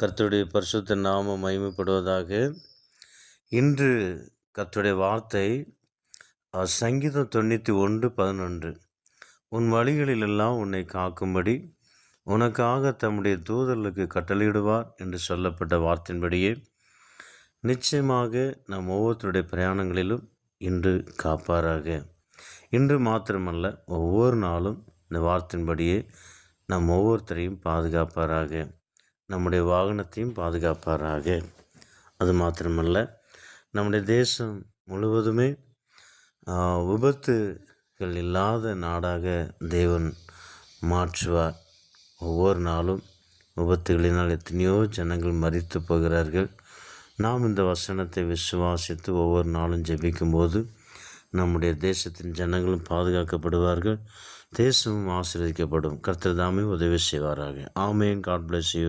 கர்த்தருடைய பரிசுத்த நாமம் மகிமைப்படுவதாக. இன்று கர்த்தருடைய வார்த்தை சங்கீதம் தொண்ணூற்றி ஒன்று பதினொன்று. உன் வழிகளிலெல்லாம் உன்னை காக்கும்படி உனக்காக தம்முடைய தூதர்களுக்கு கட்டளையிடுவார் என்று சொல்லப்பட்ட வார்த்தையின்படியே நிச்சயமாக நம் ஒவ்வொருத்தருடைய பிரயாணங்களிலும் இன்று காப்பாராக. இன்று மாத்திரமல்ல ஒவ்வொரு நாளும் இந்த வார்த்தையின்படியே நம் ஒவ்வொருத்தரையும் பாதுகாப்பாராக. நம்முடைய வாகனத்தையும் பாதுகாப்பாராக. அது மாத்திரமல்ல நம்முடைய தேசம் முழுவதுமே விபத்துகள் இல்லாத நாடாக தேவன் மாற்றுவார். ஒவ்வொரு நாளும் விபத்துகளினால் எத்தனையோ ஜனங்கள் மறித்து போகிறார்கள். நாம் இந்த வசனத்தை விசுவாசித்து ஒவ்வொரு நாளும் ஜெபிக்கும்போது நம்முடைய தேசத்தின் ஜனங்களும் பாதுகாக்கப்படுவார்கள். தேசமும் ஆசீர்வதிக்கப்படும். கர்த்தர் தாமே உதவி செய்வாராக. ஆமேன். God bless you.